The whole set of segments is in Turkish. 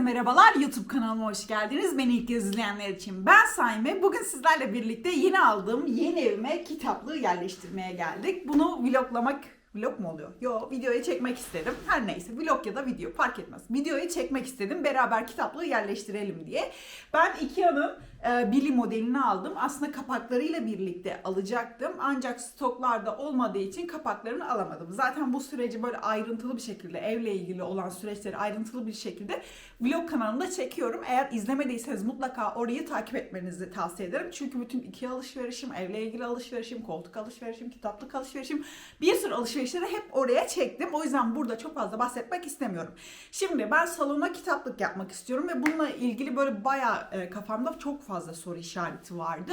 merhabalar. YouTube kanalıma hoş geldiniz. Beni ilk kez izleyenler için ben Saime. Bugün sizlerle birlikte yeni aldığım yeni evime kitaplığı yerleştirmeye geldik. Bunu vloglamak Vlog mu oluyor? Yo videoya çekmek istedim. Her neyse vlog ya da video fark etmez. Videoyu çekmek istedim. Beraber kitaplığı yerleştirelim diye. Ben Ikea'nın e, Billy modelini aldım. Aslında kapaklarıyla birlikte alacaktım. Ancak stoklarda olmadığı için kapaklarını alamadım. Zaten bu süreci böyle ayrıntılı bir şekilde evle ilgili olan süreçleri ayrıntılı bir şekilde vlog kanalında çekiyorum. Eğer izlemediyseniz mutlaka orayı takip etmenizi tavsiye ederim. Çünkü bütün iki alışverişim, evle ilgili alışverişim, koltuk alışverişim, kitaplık alışverişim bir sürü alışverişleri hep oraya çektim. O yüzden burada çok fazla bahsetmek istemiyorum. Şimdi ben salona kitaplık yapmak istiyorum ve bununla ilgili böyle bayağı e, kafamda çok fazla soru işareti vardı.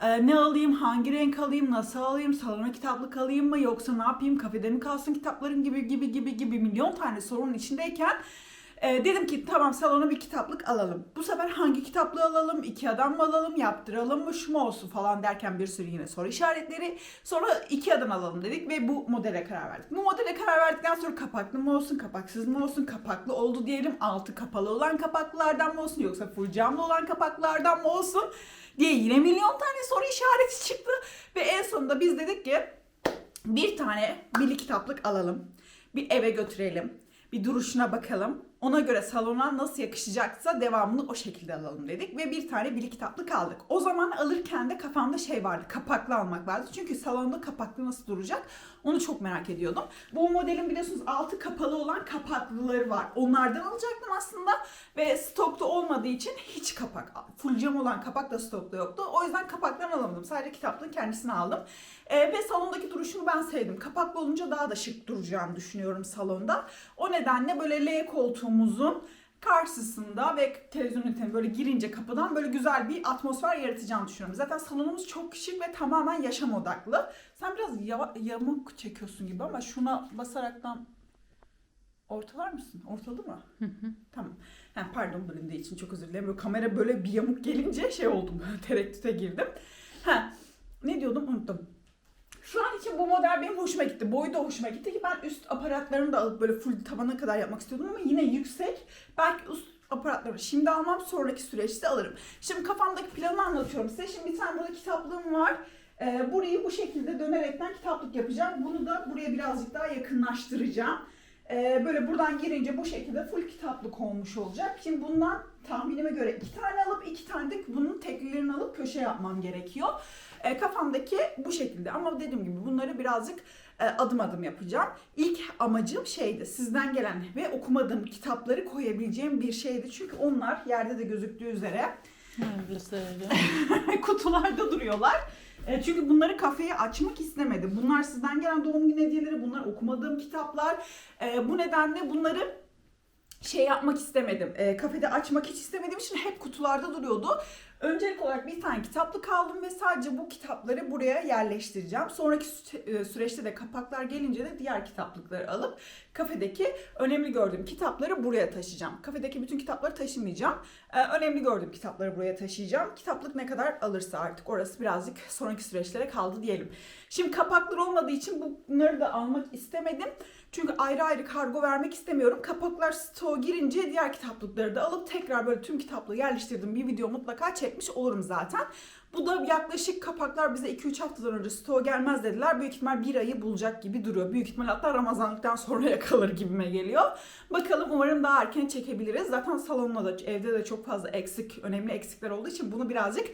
E, ne alayım, hangi renk alayım, nasıl alayım, salona kitaplık alayım mı yoksa ne yapayım, kafede mi kalsın kitaplarım gibi gibi gibi gibi milyon tane sorunun içindeyken e, dedim ki tamam salona bir kitaplık alalım. Bu sefer hangi kitaplığı alalım, Ikea'dan mı alalım, yaptıralım mı, şu mu olsun falan derken bir sürü yine soru işaretleri. Sonra Ikea'dan alalım dedik ve bu modele karar verdik. Bu modele karar verdikten sonra kapaklı mı olsun, kapaksız mı olsun, kapaklı oldu diyelim, altı kapalı olan kapaklılardan mı olsun yoksa full camlı olan kapaklılardan mı olsun diye yine milyon tane soru işareti çıktı. Ve en sonunda biz dedik ki bir tane Billy kitaplık alalım. Bir eve götürelim. Bir duruşuna bakalım. Ona göre salona nasıl yakışacaksa devamını o şekilde alalım dedik. Ve bir tane Billy kitaplık aldık. O zaman alırken de kafamda şey vardı. Kapaklı almak vardı. Çünkü salonda kapaklı nasıl duracak onu çok merak ediyordum. Bu modelin biliyorsunuz altı kapalı olan kapaklıları var. Onlardan alacaktım aslında. Ve stokta olmadığı için hiç kapak, full cam olan kapak da stokta yoktu. O yüzden kapaktan alamadım. Sadece kitaplığın kendisini aldım. Ee, ve salondaki duruşunu ben sevdim. Kapaklı olunca daha da şık duracağını düşünüyorum salonda. O nedenle böyle L koltuğumuzun karşısında ve televizyon ünitemi böyle girince kapıdan böyle güzel bir atmosfer yaratacağını düşünüyorum. Zaten salonumuz çok şık ve tamamen yaşam odaklı. Sen biraz yava, yamuk çekiyorsun gibi ama şuna basaraktan ortalar mısın? Ortalı mı? Tamam. Ha, pardon bölündüğü için çok özür dilerim. Böyle kamera böyle bir yamuk gelince şey oldum. Tereddüte girdim. Ha, ne diyordum unuttum. Şu an için bu model benim hoşuma gitti. Boyu da hoşuma gitti ki ben üst aparatlarını da alıp böyle full tabana kadar yapmak istiyordum ama yine yüksek. Belki üst aparatları şimdi almam sonraki süreçte alırım. Şimdi kafamdaki planı anlatıyorum size. Şimdi bir tane burada kitaplığım var. Ee, burayı bu şekilde dönerekten kitaplık yapacağım. Bunu da buraya birazcık daha yakınlaştıracağım. Ee, böyle buradan girince bu şekilde full kitaplık olmuş olacak. Şimdi bundan tahminime göre iki tane alıp iki tane de bunun teklilerini alıp köşe yapmam gerekiyor. E, kafamdaki bu şekilde ama dediğim gibi bunları birazcık e, adım adım yapacağım. İlk amacım şeydi sizden gelen ve okumadığım kitapları koyabileceğim bir şeydi. Çünkü onlar yerde de gözüktüğü üzere kutularda duruyorlar. E, çünkü bunları kafeye açmak istemedim. Bunlar sizden gelen doğum günü hediyeleri, bunlar okumadığım kitaplar. E, bu nedenle bunları şey yapmak istemedim. E, kafede açmak hiç istemediğim için hep kutularda duruyordu. Öncelik olarak bir tane kitaplık aldım ve sadece bu kitapları buraya yerleştireceğim. Sonraki e, süreçte de kapaklar gelince de diğer kitaplıkları alıp kafedeki önemli gördüğüm kitapları buraya taşıyacağım. Kafedeki bütün kitapları taşımayacağım. Ee, önemli gördüğüm kitapları buraya taşıyacağım. Kitaplık ne kadar alırsa artık orası birazcık sonraki süreçlere kaldı diyelim. Şimdi kapaklar olmadığı için bunları da almak istemedim. Çünkü ayrı ayrı kargo vermek istemiyorum. Kapaklar stoğa girince diğer kitaplıkları da alıp tekrar böyle tüm kitaplığı yerleştirdiğim bir video mutlaka çekmiş olurum zaten. Bu da yaklaşık kapaklar bize 2-3 haftadan önce stoğa gelmez dediler. Büyük ihtimal bir ayı bulacak gibi duruyor. Büyük ihtimal hatta Ramazanlıktan sonra kalır gibime geliyor. Bakalım umarım daha erken çekebiliriz. Zaten salonda da evde de çok fazla eksik, önemli eksikler olduğu için bunu birazcık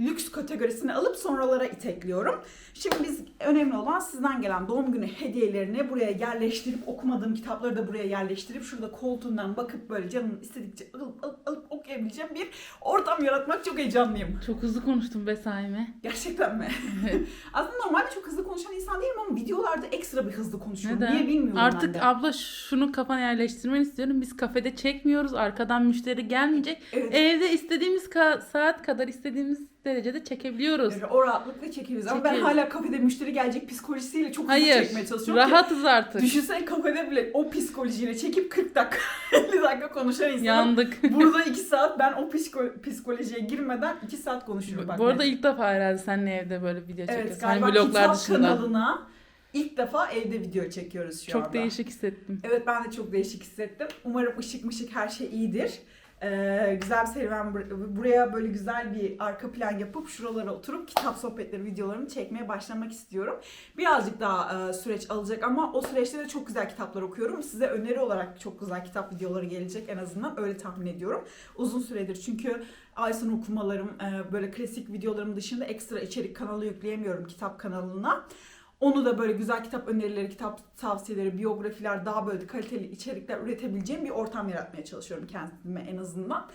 lüks kategorisine alıp sonralara itekliyorum. Şimdi biz önemli olan sizden gelen doğum günü hediyelerini buraya yerleştirip okumadığım kitapları da buraya yerleştirip şurada koltuğundan bakıp böyle canım istedikçe alıp alıp, alıp okuyabileceğim bir ortam yaratmak çok heyecanlıyım. Çok hızlı konuştum be Saime. Gerçekten mi? Aslında normalde çok hızlı konuşan insan değilim ama videolarda ekstra bir hızlı konuşuyorum. Neden? Niye bilmiyorum Artık ben de. abla şunu kafana yerleştirmeni istiyorum. Biz kafede çekmiyoruz. Arkadan müşteri gelmeyecek. Evet. Evde istediğimiz ka- saat kadar istediğimiz derecede çekebiliyoruz. Evet, o rahatlıkla çekeriz ama ben Çekeriz. hala kafede müşteri gelecek psikolojisiyle çok hızlı Hayır. çekmeye çalışıyorum. ki Rahatız artık. Düşünsene kafede bile o psikolojiyle çekip 40 dakika 50 dakika konuşan insanım. Yandık. Burada 2 saat ben o psiko- psikolojiye girmeden 2 saat konuşurum bak. Bu arada ilk defa herhalde seninle evde böyle video çekiyoruz. Evet Hani galiba vloglar kitap dışında. Kanalına İlk defa evde video çekiyoruz şu Çok anda. değişik hissettim. Evet ben de çok değişik hissettim. Umarım ışık mışık her şey iyidir. Ee, güzel bir serüven bur- buraya böyle güzel bir arka plan yapıp şuralara oturup kitap sohbetleri videolarımı çekmeye başlamak istiyorum. Birazcık daha e, süreç alacak ama o süreçte de çok güzel kitaplar okuyorum. Size öneri olarak çok güzel kitap videoları gelecek en azından öyle tahmin ediyorum. Uzun süredir çünkü Aysun okumalarım e, böyle klasik videolarım dışında ekstra içerik kanalı yükleyemiyorum kitap kanalına. Onu da böyle güzel kitap önerileri, kitap tavsiyeleri, biyografiler, daha böyle kaliteli içerikler üretebileceğim bir ortam yaratmaya çalışıyorum kendime en azından.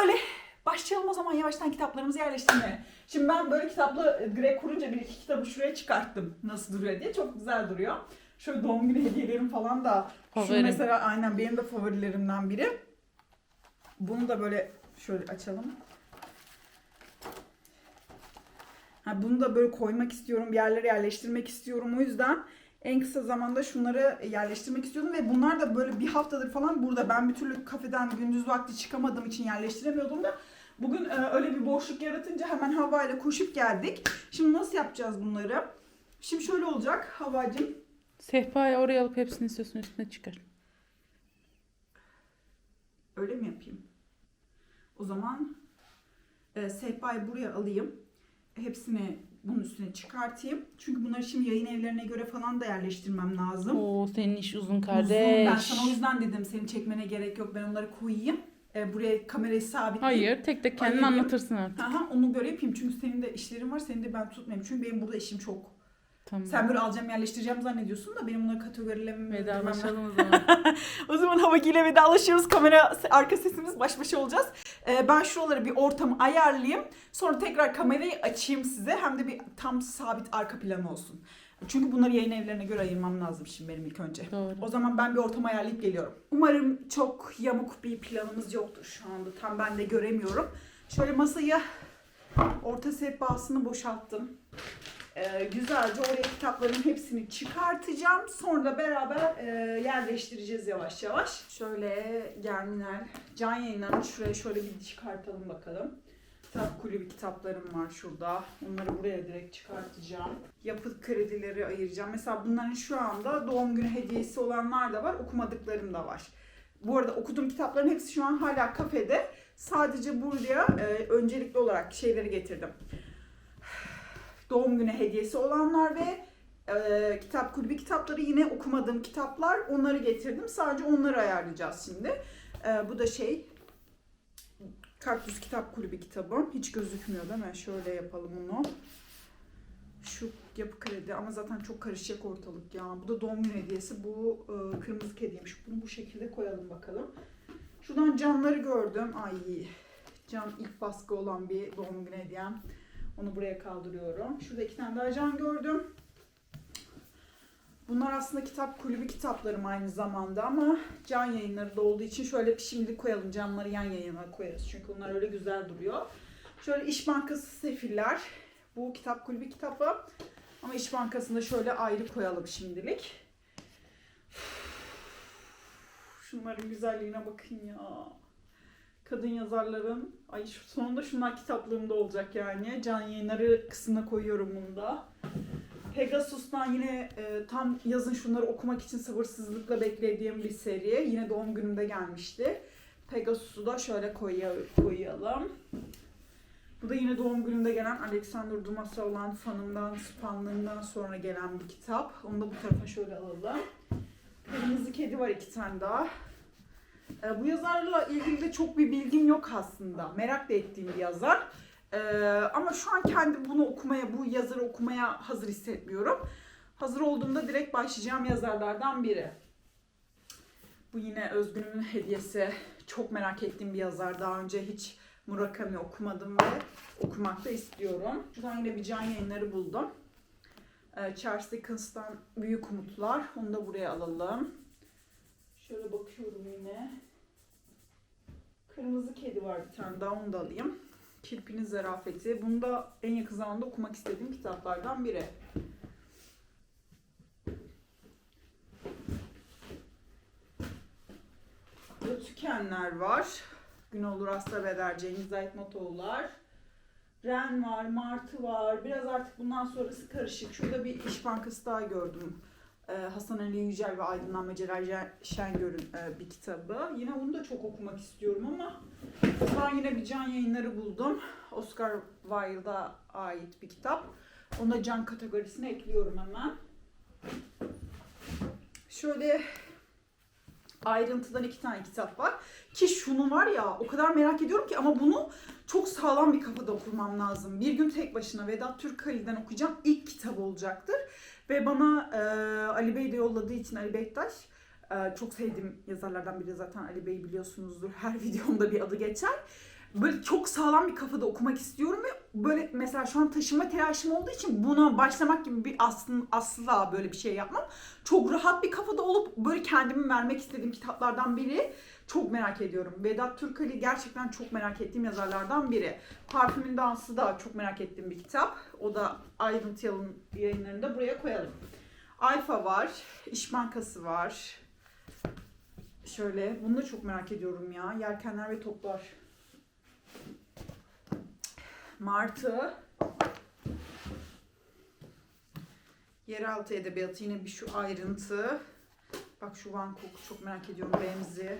Öyle. Başlayalım o zaman yavaştan kitaplarımızı yerleştirmeye. Şimdi ben böyle kitaplı grek kurunca bir iki kitabı şuraya çıkarttım. Nasıl duruyor diye. Çok güzel duruyor. Şöyle doğum günü hediyelerim falan da. Şu Favorim. mesela aynen benim de favorilerimden biri. Bunu da böyle şöyle açalım. Ha, bunu da böyle koymak istiyorum, bir yerlere yerleştirmek istiyorum. O yüzden en kısa zamanda şunları yerleştirmek istiyordum ve bunlar da böyle bir haftadır falan burada. Ben bir türlü kafeden gündüz vakti çıkamadığım için yerleştiremiyordum da bugün e, öyle bir boşluk yaratınca hemen havayla koşup geldik. Şimdi nasıl yapacağız bunları? Şimdi şöyle olacak havacım. Sehpayı oraya alıp hepsini istiyorsun üstüne çıkar. Öyle mi yapayım? O zaman e, sehpayı buraya alayım. Hepsini bunun üstüne çıkartayım. Çünkü bunları şimdi yayın evlerine göre falan da yerleştirmem lazım. Oo senin iş uzun Uzun. kardeş. Ben sana o yüzden dedim seni çekmene gerek yok. Ben onları koyayım. E, buraya kamerayı sabitleyeyim. Hayır tek tek kendin Ayırayım. anlatırsın artık. Aha, onu böyle yapayım. Çünkü senin de işlerin var. Senin de ben tutmayayım. Çünkü benim burada işim çok. Tamam. Sen böyle alacağım yerleştireceğim zannediyorsun da benim bunları kategorilemem. Vedalaşalım o zaman. O zaman Havagi ile vedalaşıyoruz. Kamera arka sesimiz baş başa olacağız. Ee, ben şuraları bir ortamı ayarlayayım. Sonra tekrar kamerayı açayım size. Hem de bir tam sabit arka planı olsun. Çünkü bunları yayın evlerine göre ayırmam lazım şimdi benim ilk önce. Doğru. O zaman ben bir ortam ayarlayıp geliyorum. Umarım çok yamuk bir planımız yoktur şu anda. Tam ben de göremiyorum. Şöyle masayı orta sehpasını boşalttım. Ee, güzelce oraya kitapların hepsini çıkartacağım. Sonra da beraber e, yerleştireceğiz yavaş yavaş. Şöyle Germinal can yayınlarını şuraya şöyle bir çıkartalım bakalım. Kitap kulübü kitaplarım var şurada. Onları buraya direkt çıkartacağım. Yapı kredileri ayıracağım. Mesela bunların şu anda doğum günü hediyesi olanlar da var. Okumadıklarım da var. Bu arada okuduğum kitapların hepsi şu an hala kafede. Sadece buraya e, öncelikli olarak şeyleri getirdim. Doğum günü hediyesi olanlar ve e, kitap kulübü kitapları yine okumadığım kitaplar. Onları getirdim. Sadece onları ayarlayacağız şimdi. E, bu da şey Kaktüs Kitap Kulübü kitabım. Hiç gözükmüyor değil mi? Şöyle yapalım onu. Şu yapı kredi ama zaten çok karışacak ortalık ya. Bu da doğum günü hediyesi. Bu e, kırmızı kediymiş. Bunu bu şekilde koyalım bakalım. Şuradan canları gördüm. Ay can ilk baskı olan bir doğum günü hediyem. Onu buraya kaldırıyorum. Şurada iki tane daha can gördüm. Bunlar aslında kitap kulübü kitaplarım aynı zamanda ama can yayınları da olduğu için şöyle şimdilik koyalım. Canları yan yayına koyarız. Çünkü onlar öyle güzel duruyor. Şöyle İş Bankası Sefiller. Bu kitap kulübü kitabı. Ama İş Bankası'nda şöyle ayrı koyalım şimdilik. Şunların güzelliğine bakın ya. Kadın yazarların. Ay sonunda şunlar kitaplığımda olacak yani. Can yayınları kısmına koyuyorum bunu da. Pegasus'tan yine e, tam yazın şunları okumak için sabırsızlıkla beklediğim bir seri. Yine doğum günümde gelmişti. Pegasus'u da şöyle koya- koyalım. Bu da yine doğum günümde gelen Alexander Dumas'a olan fanımdan, fanlığından sonra gelen bir kitap. Onu da bu tarafa şöyle alalım. Kırmızı Kedi var iki tane daha. E, bu yazarla ilgili de çok bir bilgim yok aslında. Merak da ettiğim bir yazar. Ee, ama şu an kendi bunu okumaya, bu yazarı okumaya hazır hissetmiyorum. Hazır olduğumda direkt başlayacağım yazarlardan biri. Bu yine Özgün'ün hediyesi. Çok merak ettiğim bir yazar. Daha önce hiç Murakami okumadım ve okumak da istiyorum. Şuradan yine bir can yayınları buldum. Ee, Charles Dickens'tan Büyük Umutlar. Onu da buraya alalım. Şöyle bakıyorum yine. Kırmızı Kedi var bir tane daha onu da alayım. Kirpinin Zarafeti. Bunu da en yakın zamanda okumak istediğim kitaplardan biri. Burada Tükenler var. Günolur Asla Beder, Cengiz Ait Motoğullar. Ren var, Martı var. Biraz artık bundan sonrası karışık. Şurada bir İş Bankası daha gördüm. Ee, Hasan Ali Yücel ve Aydınlanma Celal Şen- Şengör'ün e, bir kitabı. Yine onu da çok okumak istiyorum ama an yine bir can yayınları buldum. Oscar Wilde'a ait bir kitap. Onu da can kategorisine ekliyorum hemen. Şöyle ayrıntıdan iki tane kitap var. Ki şunu var ya o kadar merak ediyorum ki ama bunu çok sağlam bir kafada okumam lazım. Bir gün tek başına Vedat Türkali'den okuyacağım. ilk kitap olacaktır. Ve bana e, Ali Bey de yolladığı için Ali Bektaş e, çok sevdiğim yazarlardan biri zaten Ali Bey biliyorsunuzdur. Her videomda bir adı geçer. Böyle çok sağlam bir kafada okumak istiyorum ve böyle mesela şu an taşıma telaşım olduğu için buna başlamak gibi bir aslında asla böyle bir şey yapmam. Çok rahat bir kafada olup böyle kendimi vermek istediğim kitaplardan biri. Çok merak ediyorum. Vedat Türkali gerçekten çok merak ettiğim yazarlardan biri. Parfümün Dansı da çok merak ettiğim bir kitap. O da ayrıntı yayınlarında buraya koyalım. Alfa var, İş Bankası var. Şöyle, bunu da çok merak ediyorum ya. Yelkenler ve Toplar. Martı. Yeraltı edebiyatı yine bir şu ayrıntı. Bak şu Van Gogh çok merak ediyorum. Remzi.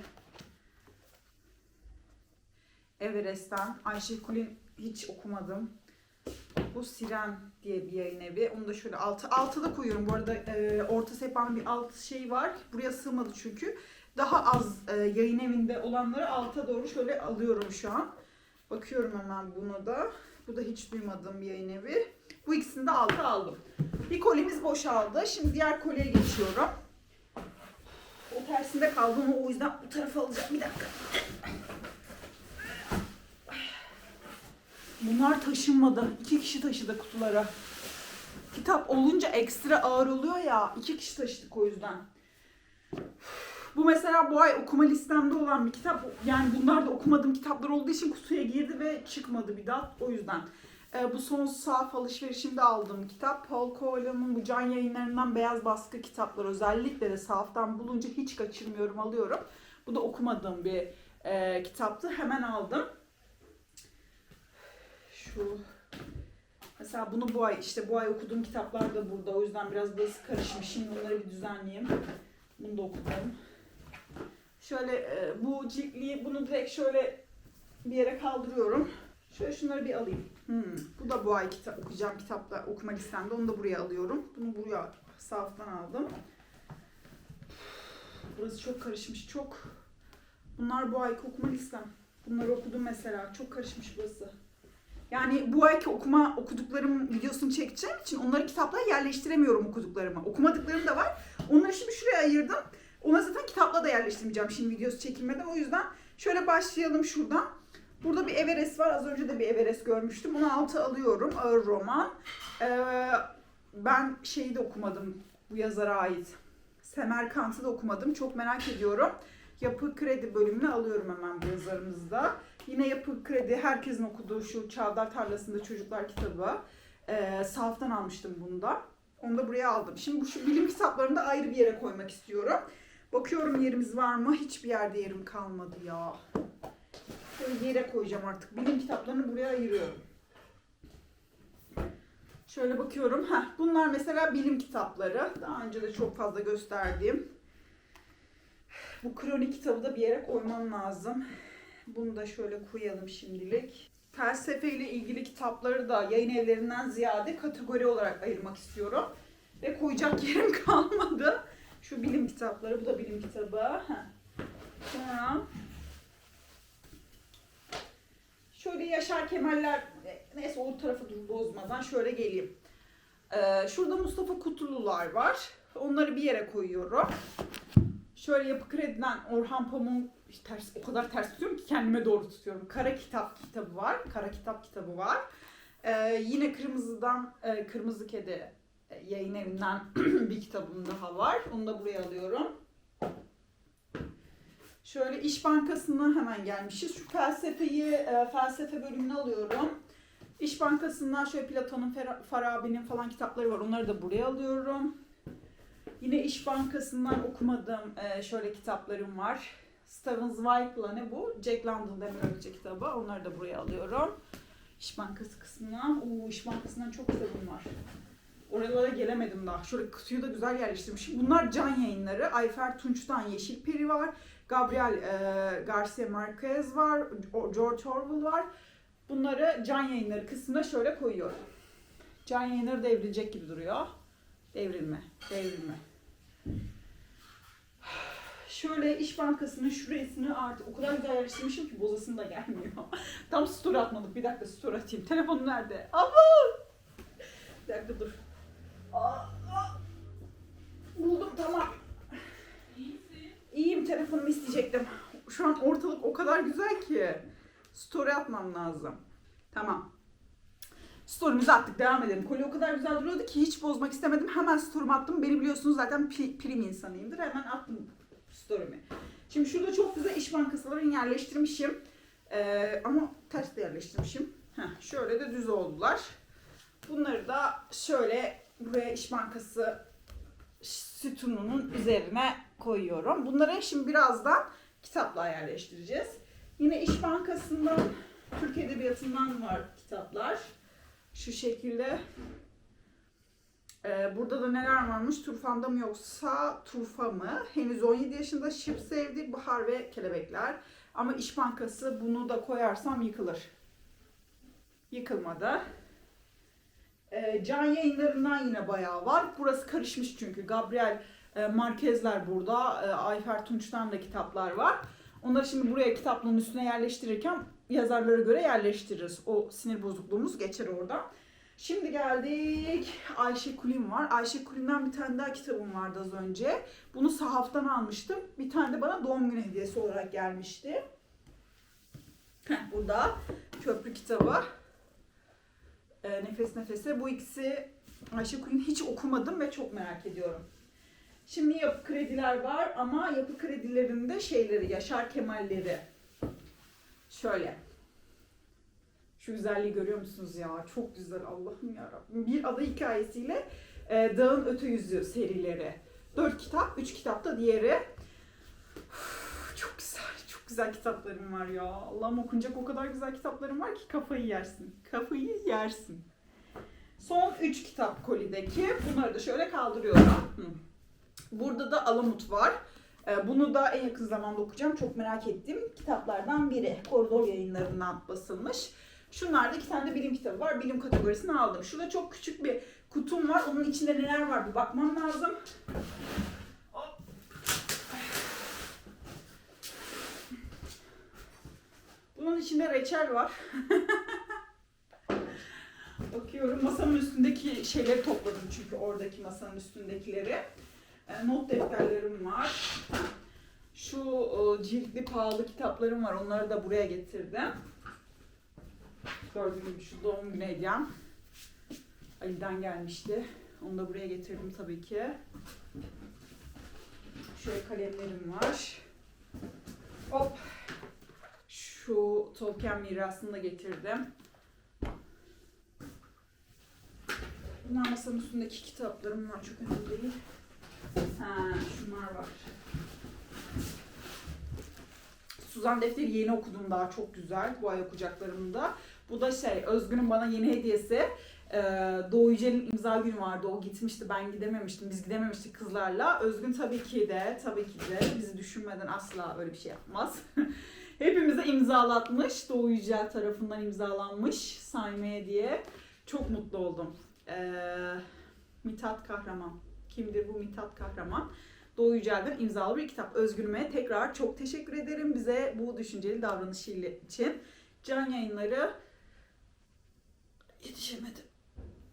Everest'ten. Ayşe Kulin hiç okumadım. Bu Siren diye bir yayın evi. Onu da şöyle altı. Altıda koyuyorum. Bu arada e, orta sehpanın bir alt şey var. Buraya sığmadı çünkü. Daha az e, yayın evinde olanları alta doğru şöyle alıyorum şu an. Bakıyorum hemen bunu da. Bu da hiç duymadığım bir yayın evi. Bu ikisini de alta aldım. Bir kolimiz boşaldı. Şimdi diğer kolye geçiyorum. O tersinde kaldım. O yüzden bu tarafa alacağım. Bir dakika. Bunlar taşınmadı. İki kişi taşıdı kutulara. Kitap olunca ekstra ağır oluyor ya. iki kişi taşıdık o yüzden. Bu mesela bu ay okuma listemde olan bir kitap. Yani bunlar da okumadığım kitaplar olduğu için kutuya girdi ve çıkmadı bir daha. O yüzden. Ee, bu son sahaf alışverişimde aldığım kitap. Paul Coelho'nun bu can yayınlarından beyaz baskı kitaplar özellikle de sahaftan bulunca hiç kaçırmıyorum alıyorum. Bu da okumadığım bir e, kitaptı. Hemen aldım. Şu Mesela bunu bu ay işte bu ay okuduğum kitaplar da burada. O yüzden biraz burası karışmış. Şimdi bunları bir düzenleyeyim. Bunu da okudum. Şöyle e, bu ciltliği bunu direkt şöyle bir yere kaldırıyorum. Şöyle şunları bir alayım. Hmm, Bu da bu ay kitap okuyacağım kitapla okuma listemde. Onu da buraya alıyorum. Bunu buraya sahaftan aldım. Burası çok karışmış. Çok. Bunlar bu ayki okuma listem. Bunları okudum mesela. Çok karışmış burası. Yani bu ayki okuma okuduklarım videosunu çekeceğim için onları kitaplara yerleştiremiyorum okuduklarımı. Okumadıklarım da var. Onları şimdi şuraya ayırdım. Ona zaten kitapla da yerleştirmeyeceğim şimdi videosu çekilmeden. O yüzden şöyle başlayalım şuradan. Burada bir Everest var. Az önce de bir Everest görmüştüm. Onu altı alıyorum. Ağır roman. Ee, ben şeyi de okumadım bu yazara ait. Semerkant'ı da okumadım. Çok merak ediyorum. Yapı Kredi bölümünü alıyorum hemen bu yazarımızda. Yine Yapı Kredi herkesin okuduğu şu Çavdar Tarlası'nda Çocuklar kitabı. Ee, sahaftan almıştım bunu da. Onu da buraya aldım. Şimdi bu şu bilim kitaplarını da ayrı bir yere koymak istiyorum. Bakıyorum yerimiz var mı? Hiçbir yerde yerim kalmadı ya. Şöyle yere koyacağım artık. Bilim kitaplarını buraya ayırıyorum. Şöyle bakıyorum. Heh, bunlar mesela bilim kitapları. Daha önce de çok fazla gösterdiğim. Bu kronik kitabı da bir yere koymam lazım. Bunu da şöyle koyalım şimdilik. Felsefe ile ilgili kitapları da yayın evlerinden ziyade kategori olarak ayırmak istiyorum. Ve koyacak yerim kalmadı. Şu bilim kitapları, bu da bilim kitabı. Heh. Sonra şöyle Yaşar Kemaller, neyse o tarafı bozmadan şöyle geleyim. Ee, şurada Mustafa Kutulular var. Onları bir yere koyuyorum. Şöyle Yapı Kredi'den Orhan Pamuk'un ters, o kadar ters tutuyorum ki kendime doğru tutuyorum. Kara Kitap kitabı var. Kara Kitap kitabı var. Ee, yine Kırmızı'dan e, Kırmızı Kedi yayın evinden bir kitabım daha var. Onu da buraya alıyorum. Şöyle İş Bankası'na hemen gelmişiz. Şu felsefeyi, e, felsefe bölümünü alıyorum. İş Bankası'ndan şöyle Platon'un, Farabi'nin falan kitapları var. Onları da buraya alıyorum. Yine İş Bankası'ndan okumadığım e, şöyle kitaplarım var. Steven Zweig'la ne bu? Jack London Demirökçe kitabı. Onları da buraya alıyorum. İş Bankası kısmına. Oo İş Bankası'ndan çok kitabım var. Oralara gelemedim daha. Şöyle kutuyu da güzel yerleştirmişim. Bunlar can yayınları. Ayfer Tunç'tan Yeşil Peri var. Gabriel e, Garcia Marquez var. George Orwell var. Bunları can yayınları kısmına şöyle koyuyorum. Can yayınları devrilecek gibi duruyor. Devrilme, devrilme. Şöyle İş Bankası'nın şurasını artık o kadar güzel yerleştirmişim ki bozasım da gelmiyor. Tam story atmadık. Bir dakika story atayım. Telefonum nerede? Ama! Bir dakika dur. Buldum tamam. İyiyim telefonumu isteyecektim. Şu an ortalık o kadar güzel ki. Story atmam lazım. Tamam. Story'mizi attık devam edelim. Kolye o kadar güzel duruyordu ki hiç bozmak istemedim. Hemen story'mi attım. Beni biliyorsunuz zaten prim insanıyımdır. Hemen attım story'mi. Şimdi şurada çok güzel iş bankasalarını yerleştirmişim. Ee, ama ters de yerleştirmişim. Heh, şöyle de düz oldular. Bunları da şöyle buraya iş bankası sütununun üzerine koyuyorum. Bunları şimdi birazdan kitapla yerleştireceğiz. Yine İş Bankası'ndan, Türk Edebiyatı'ndan var kitaplar. Şu şekilde. Ee, burada da neler varmış? Turfanda mı yoksa Turfa mı? Henüz 17 yaşında şıp sevdi. Bahar ve Kelebekler. Ama İş Bankası bunu da koyarsam yıkılır. Yıkılmadı. Ee, can yayınlarından yine bayağı var. Burası karışmış çünkü. Gabriel e, Marquez'ler burada. E, Ayfer Tunç'tan da kitaplar var. Onları şimdi buraya kitaplığın üstüne yerleştirirken yazarlara göre yerleştiririz. O sinir bozukluğumuz geçer oradan. Şimdi geldik. Ayşe Kulin var. Ayşe Kulin'den bir tane daha kitabım vardı az önce. Bunu sahaftan almıştım. Bir tane de bana doğum günü hediyesi olarak gelmişti. Burada köprü kitabı. Ee, nefes nefese. Bu ikisi Ayşe Kulin hiç okumadım ve çok merak ediyorum. Şimdi yapı krediler var ama yapı kredilerinde şeyleri, Yaşar Kemal'leri. Şöyle. Şu güzelliği görüyor musunuz ya? Çok güzel Allah'ım yarabbim. Bir ada hikayesiyle e, Dağın Öte Yüzü serileri. Dört kitap, üç kitap da diğeri. Uf, çok güzel, çok güzel kitaplarım var ya. Allah'ım okunacak o kadar güzel kitaplarım var ki kafayı yersin. Kafayı yersin. Son üç kitap kolideki. Bunları da şöyle kaldırıyorum. Burada da Alamut var. Ee, Bunu da en yakın zamanda okuyacağım. Çok merak ettiğim kitaplardan biri. Koridor yayınlarından basılmış. Şunlarda iki tane de bilim kitabı var. Bilim kategorisini aldım. Şurada çok küçük bir kutum var. Onun içinde neler var bir bakmam lazım. Bunun içinde reçel var. Bakıyorum masamın üstündeki şeyleri topladım çünkü oradaki masanın üstündekileri. E, not defterlerim var. Şu e, ciltli pahalı kitaplarım var. Onları da buraya getirdim. Gördüğünüz gibi şu doğum günü hediyem. Ali'den gelmişti. Onu da buraya getirdim tabii ki. Şöyle kalemlerim var. Hop. Şu Tolkien mirasını da getirdim. Bunlar masanın üstündeki kitaplarım var. Çok önemli değil. Ha, şunlar var. Suzan Defteri yeni okudum daha çok güzel. Bu ay okuyacaklarımda. Bu da şey Özgün'ün bana yeni hediyesi. Ee, Doğu Yücel'in imza günü vardı. O gitmişti. Ben gidememiştim. Biz gidememiştik kızlarla. Özgün tabii ki de tabii ki de bizi düşünmeden asla öyle bir şey yapmaz. Hepimize imzalatmış. Doğu Yücel tarafından imzalanmış Saymeye diye. Çok mutlu oldum. Ee, Mithat Kahraman. Kimdir bu Mithat Kahraman? Doğu Yücel'den imzalı bir kitap. Özgür'üme tekrar çok teşekkür ederim bize bu düşünceli davranışı için. Can yayınları yetişemedim.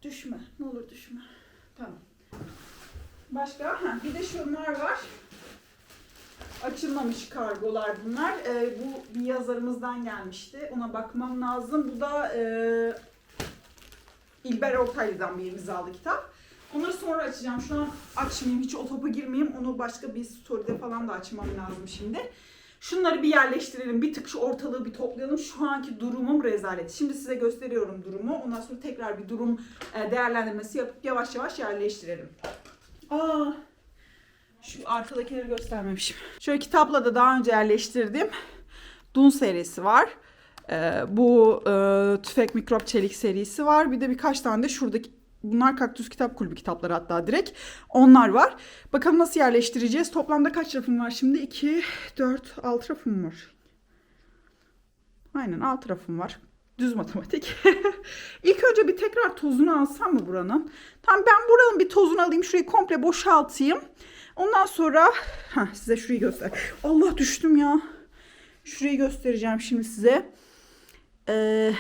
Düşme. Ne olur düşme. Tamam. Başka? Ha, bir de şunlar var. Açılmamış kargolar bunlar. Ee, bu bir yazarımızdan gelmişti. Ona bakmam lazım. Bu da e, İlber Ortaylı'dan bir imzalı kitap. Onları sonra açacağım. Şu an açmayayım. Hiç o topa girmeyeyim. Onu başka bir story'de falan da açmam lazım şimdi. Şunları bir yerleştirelim. Bir tık şu ortalığı bir toplayalım. Şu anki durumum rezalet. Şimdi size gösteriyorum durumu. Ondan sonra tekrar bir durum e, değerlendirmesi yapıp yavaş yavaş yerleştirelim. Aa, şu arkadakileri göstermemişim. Şöyle kitapla da daha önce yerleştirdim. Dun serisi var. Ee, bu e, Tüfek Mikrop Çelik serisi var. Bir de birkaç tane de şuradaki bunlar Kaktüs Kitap Kulübü kitapları hatta direkt. Onlar var. Bakalım nasıl yerleştireceğiz. Toplamda kaç rafım var şimdi? 2, 4, 6 rafım var. Aynen 6 rafım var. Düz matematik. İlk önce bir tekrar tozunu alsam mı buranın? Tamam ben buranın bir tozunu alayım. Şurayı komple boşaltayım. Ondan sonra Heh, size şurayı göster. Allah düştüm ya. Şurayı göstereceğim şimdi size. Ee,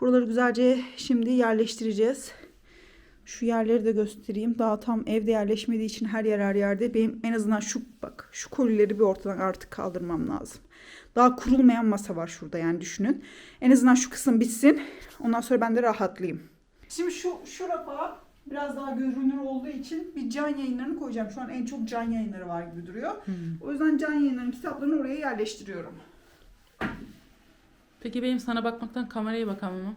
buraları güzelce şimdi yerleştireceğiz. Şu yerleri de göstereyim. Daha tam evde yerleşmediği için her yer her yerde. Benim en azından şu bak şu kolileri bir ortadan artık kaldırmam lazım. Daha kurulmayan masa var şurada yani düşünün. En azından şu kısım bitsin. Ondan sonra ben de rahatlayayım. Şimdi şu şu rafa biraz daha görünür olduğu için bir can yayınlarını koyacağım. Şu an en çok can yayınları var gibi duruyor. O yüzden can yayınlarının kitaplarını oraya yerleştiriyorum. Peki benim sana bakmaktan kameraya bakamam mı?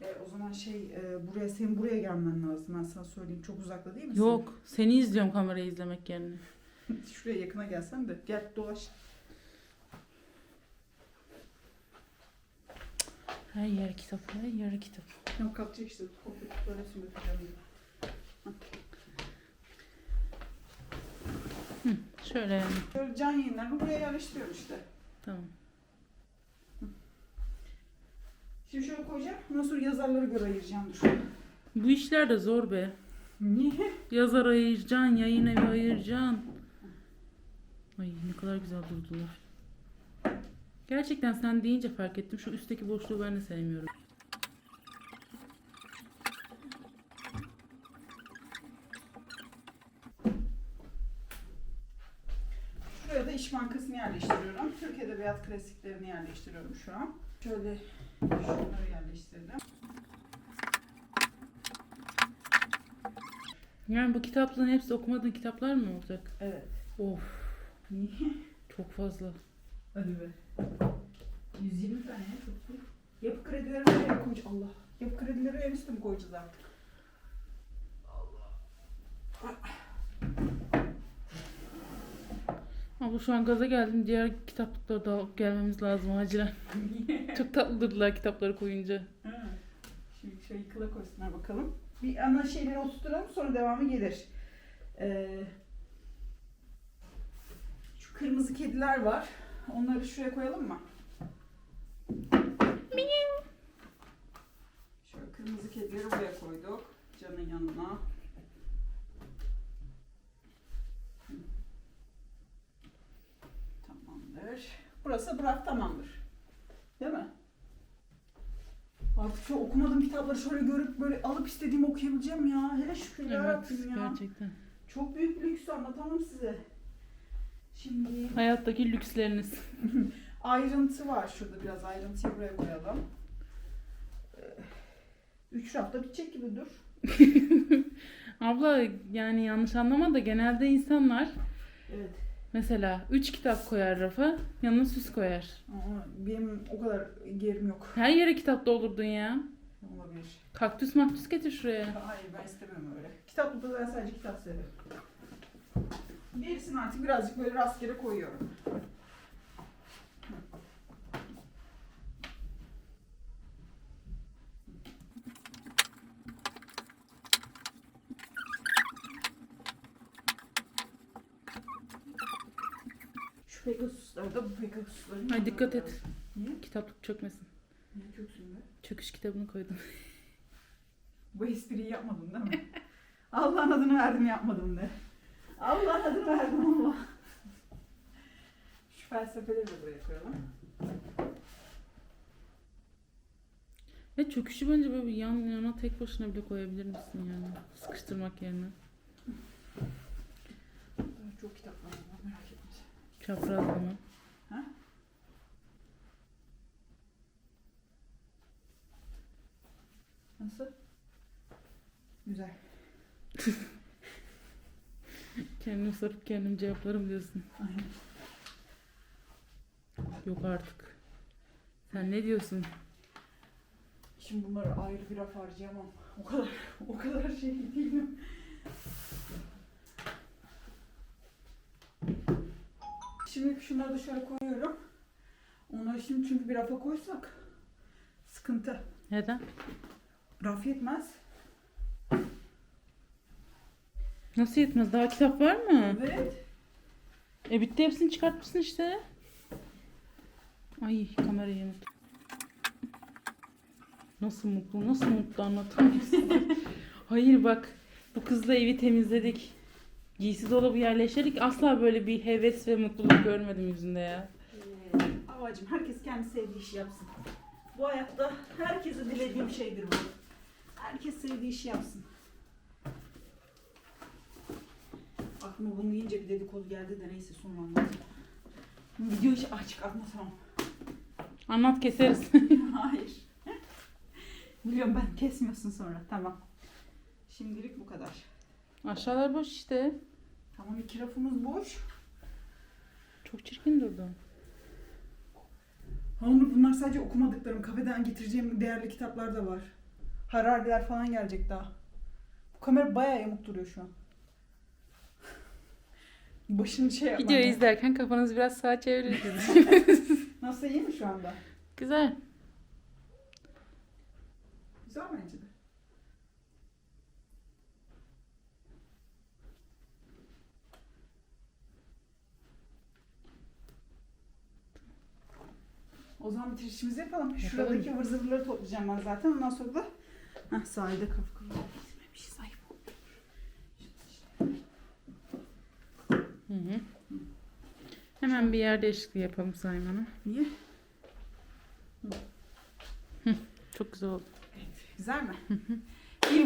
E, o zaman şey e, buraya senin buraya gelmen lazım. Ben sana söyleyeyim. Çok uzakta değil misin? Yok. Seni izliyorum kamerayı izlemek yerine. Şuraya yakına gelsen de gel dolaş. Her yer kitap, her yer kitap. Yok kalkacak işte. Kutuları hepsini götüreceğim. Şöyle yani. Böyle can yayınlarını buraya yerleştiriyorum işte. Tamam. Şimdi şöyle koyacağım. Sonra yazarlara göre ayıracağım. Dur. Bu işler de zor be. Niye? Yazar ayıracaksın, yayın evi ayıracaksın. Ay ne kadar güzel durdular. Gerçekten sen deyince fark ettim. Şu üstteki boşluğu ben de sevmiyorum. Şuraya da İş Bankası'nı yerleştiriyorum. Türk Edebiyat klasiklerini yerleştiriyorum şu an. Şöyle şunları yerleştirdim. Yani bu kitapların hepsi okumadığın kitaplar mı olacak? Evet. Of Niye? çok fazla. Hadi be. 120 tane ya çok iyi. Yapı kredileri nereye koyacağız? Allah. Yapı kredileri en üstü mü koyacağız artık? Ama şu an gaza geldim. Diğer kitaplıklara da gelmemiz lazım acilen. Çok tatlıdırlar kitapları koyunca. Ha. Şimdi şöyle yıkıla koysunlar bakalım. Bir ana şeyleri oturtalım sonra devamı gelir. Ee, şu kırmızı kediler var. Onları şuraya koyalım mı? Şöyle kırmızı kedileri buraya koyduk. Canın yanına. Tamamdır. Burası bırak tamamdır. Değil mi? Artık şu okumadığım kitapları şöyle görüp böyle alıp istediğimi okuyabileceğim ya. Hele şükür Evet yarabbim ya. gerçekten. Çok büyük bir lüks anlatamam size. Şimdi Hayattaki lüksleriniz. ayrıntı var şurada biraz ayrıntıyı buraya koyalım. Ee, Üç rafta bitecek gibi dur. Abla yani yanlış anlama da genelde insanlar Evet. mesela 3 kitap koyar rafa yanına süs koyar. Ama benim o kadar gerim yok. Her yere kitap doldurdun ya. Olabilir. Kaktüs maktüs getir şuraya. Hayır ben istemiyorum öyle. Kitaplıkta ben sadece kitap severim. Gerisini artık birazcık böyle rastgele koyuyorum. Şu Pegasus'lar da bu Pegasus'ların Ay dikkat et. Niye? Kitaplık çökmesin. Niye köksün be? Çöküş kitabını koydum. Bu espriyi yapmadın değil mi? Allah'ın adını verdim yapmadım de. Allah'ın adını verdim Allah. Şu felsefeleri de buraya koyalım. Ve çöküşü bence böyle bir yan yana tek başına bile koyabilir misin yani? Sıkıştırmak yerine. Daha Çok kitaplar var merak etme. Çaprazlama. Nasıl? Güzel. Kendim sorup kendim cevaplarım diyorsun. Aynen. Yok artık. Sen ne diyorsun? Şimdi bunları ayrı bir raf harcayamam. O kadar, o kadar şey değilim. Şimdi şunları da şöyle koyuyorum. Onları şimdi çünkü bir rafa koysak sıkıntı. Neden? Raf yetmez. Nasıl yetmez? Daha kitap var mı? Evet. E bitti hepsini çıkartmışsın işte. Ay kamerayı yamulttum. Nasıl mutlu, nasıl mutlu anlatır mısın? Hayır bak bu kızla evi temizledik. Giysi dolabı yerleştirdik. Asla böyle bir heves ve mutluluk görmedim yüzünde ya. Ee, Avacım herkes kendi sevdiği işi yapsın. Bu hayatta herkese dilediğim şeydir bu. Herkes sevdiği işi yapsın. Aklıma bunu yiyince bir dedikodu geldi de neyse sonra anlatayım. Video hiç açık anlatamam. Anlat keseriz. Hayır. Biliyorum ben kesmiyorsun sonra. Tamam. Şimdilik bu kadar. Aşağılar boş işte. Tamam iki rafımız boş. Çok çirkin durdu. Onur bunlar sadece okumadıklarım. Kafeden getireceğim değerli kitaplar da var. Harariler falan gelecek daha. Bu kamera bayağı yamuk duruyor şu an. Başını şey yapmam. Videoyu izlerken kafanızı biraz sağa çevirirsiniz. Nasıl iyi mi şu anda? Güzel. Güzel bence de. O zaman bitirişimizi yapalım. Şuradaki ıvır zıvırları toplayacağım ben zaten. Ondan sonra da Heh, sahilde kapı kapı gitmemişiz. Ayıp oldu. Hı hı. Hemen bir yer değişikliği yapalım Sayman'a. Niye? Çok güzel oldu. Güzel mi?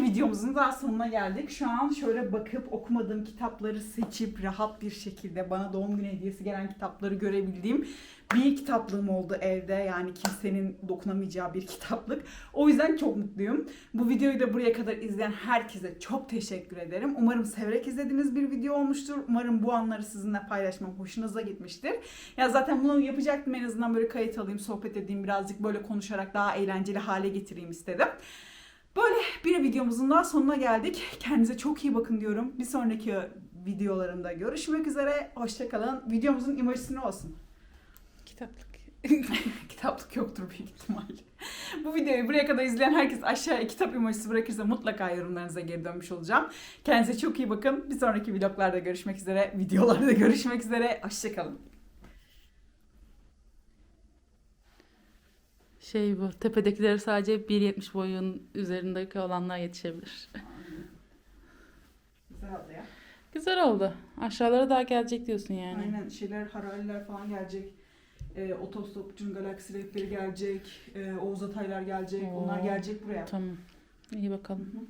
Videomuzun daha sonuna geldik. Şu an şöyle bakıp okumadığım kitapları seçip rahat bir şekilde bana doğum günü hediyesi gelen kitapları görebildiğim bir kitaplığım oldu evde. Yani kimsenin dokunamayacağı bir kitaplık. O yüzden çok mutluyum. Bu videoyu da buraya kadar izleyen herkese çok teşekkür ederim. Umarım severek izlediğiniz bir video olmuştur. Umarım bu anları sizinle paylaşmam hoşunuza gitmiştir. Ya zaten bunu yapacaktım en azından böyle kayıt alayım, sohbet edeyim, birazcık böyle konuşarak daha eğlenceli hale getireyim istedim. Böyle bir videomuzun daha sonuna geldik. Kendinize çok iyi bakın diyorum. Bir sonraki videolarımda görüşmek üzere. Hoşçakalın. Videomuzun emojisi olsun? Kitaplık. Kitaplık yoktur büyük ihtimalle. Bu videoyu buraya kadar izleyen herkes aşağıya kitap emojisi bırakırsa mutlaka yorumlarınıza geri dönmüş olacağım. Kendinize çok iyi bakın. Bir sonraki vloglarda görüşmek üzere. Videolarda görüşmek üzere. Hoşçakalın. Şey bu, tepedekileri sadece 1.70 boyun üzerindeki olanlar yetişebilir. Güzel oldu ya. Güzel oldu. Aşağılara daha gelecek diyorsun yani. Aynen şeyler haraliler falan gelecek. Ee, Otostopçunun galaksi rehberi gelecek. Ee, Oğuz Ataylar gelecek. Oo. Onlar gelecek buraya. Tamam. İyi bakalım. Hı hı.